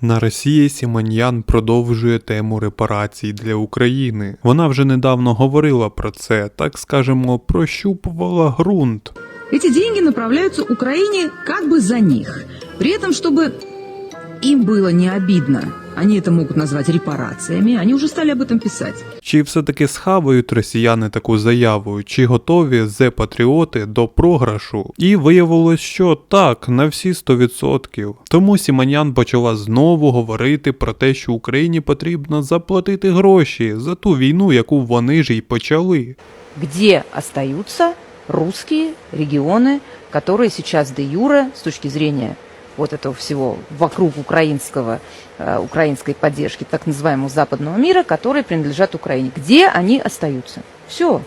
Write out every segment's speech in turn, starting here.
На Росії Сімоньян продовжує тему репарацій для України. Вона вже недавно говорила про це, так скажемо, прощупувала ґрунт. Эти деньги направляются Украине как бы за них. При этом, чтобы им было не обидно, они это могут назвать репарациями, они уже стали об этом писать. Чи все-таки схавають росіяни таку заяву, чи готові зе-патріоти до програшу? І виявилось, що так, на всі 100%. Тому Сіманян почала знову говорити про те, що Україні потрібно заплатити гроші за ту війну, яку вони ж й почали. где остаются русские регионы, которые сейчас де юре с точки зрения вот этого всего вокруг украинского, э, украинской поддержки так называемого западного мира, которые принадлежат Украине. Где они остаются? Все.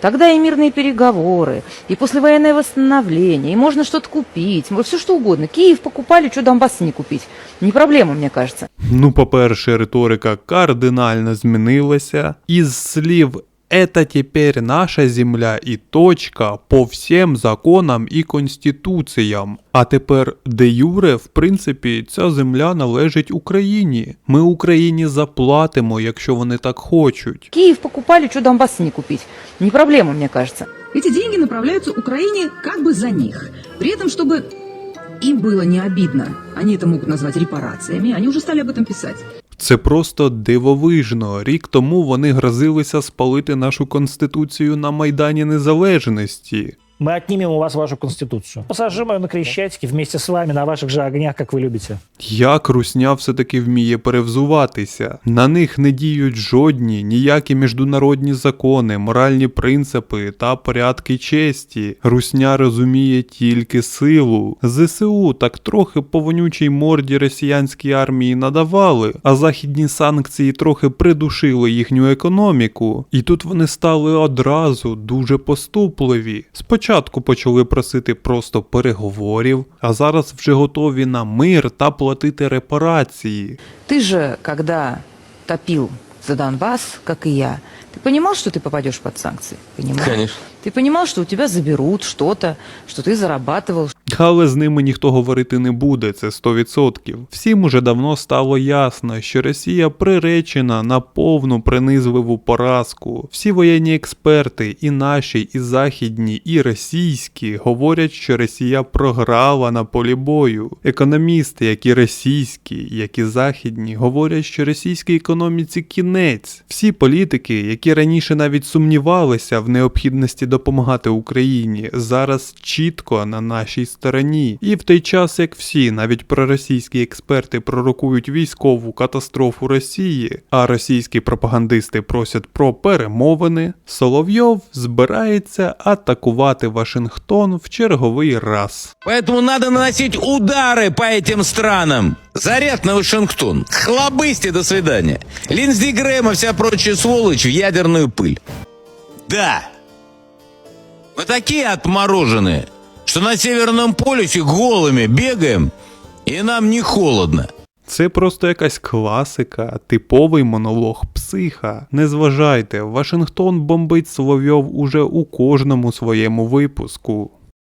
Тогда и мирные переговоры, и послевоенное восстановление, и можно что-то купить, все что угодно. Киев покупали, что Донбасс не купить. Не проблема, мне кажется. Ну, по-перше, риторика кардинально змінилася. Із слів «Это теперь наша земля і точка по всім законам і конституціям. А тепер де юре, в принципі, ця земля належить Україні. Ми Україні заплатимо, якщо вони так хочуть. Киев покупали, что Донбасс не купить. Не проблема, мне кажется. Эти деньги направляются Украине как бы за них. При этом, чтобы им было не обидно, они это могут назвать репарациями, они уже стали об этом писать. Це просто дивовижно. Рік тому вони грозилися спалити нашу конституцію на Майдані Незалежності. Мы отнимем у вас вашу конституцию. Посажим ее на Крещатике вместе с вами на ваших же огнях, как вы любите. Як русня все-таки вміє перевзуватися? На них не діють жодні ніякі міжнародні закони, моральні принципи та порядки честі. Русня розуміє тільки силу. ЗСУ так трохи по вонючій морді росіянській армії надавали, а західні санкції трохи придушили їхню економіку. І тут вони стали одразу дуже поступливі. Спочатку почали просити просто переговорів, а зараз вже готові на мир та платити репарації. Ты же, когда топил за Донбасс, как и я, ты понимал, что ты попадешь под санкции? Понимал? Конечно. Ты понимал, что у тебя заберут что-то, что ты зарабатывал, Але з ними ніхто говорити не буде, це 100%. Всім уже давно стало ясно, що Росія приречена на повну принизливу поразку. Всі воєнні експерти, і наші, і західні, і російські, говорять, що Росія програла на полі бою. Економісти, як і російські, як і західні, говорять, що російській економіці кінець. Всі політики, які раніше навіть сумнівалися в необхідності допомагати Україні, зараз чітко на нашій стороні. І в той час, як всі, навіть проросійські експерти пророкують військову катастрофу Росії, а російські пропагандисти просять про перемовини, Соловйов збирається атакувати Вашингтон в черговий раз. Поэтому надо наносить удары по этим странам. Заряд на Вашингтон. Хлобысти, до свидания. Линдзи Грэм и вся прочая сволочь в ядерную пыль. Да. Мы такие отмороженные, что на Северном полюсе голыми бегаем, и нам не холодно. Це просто якась класика, типовий монолог психа. Не зважайте, Вашингтон бомбить Соловйов уже у кожному своєму випуску.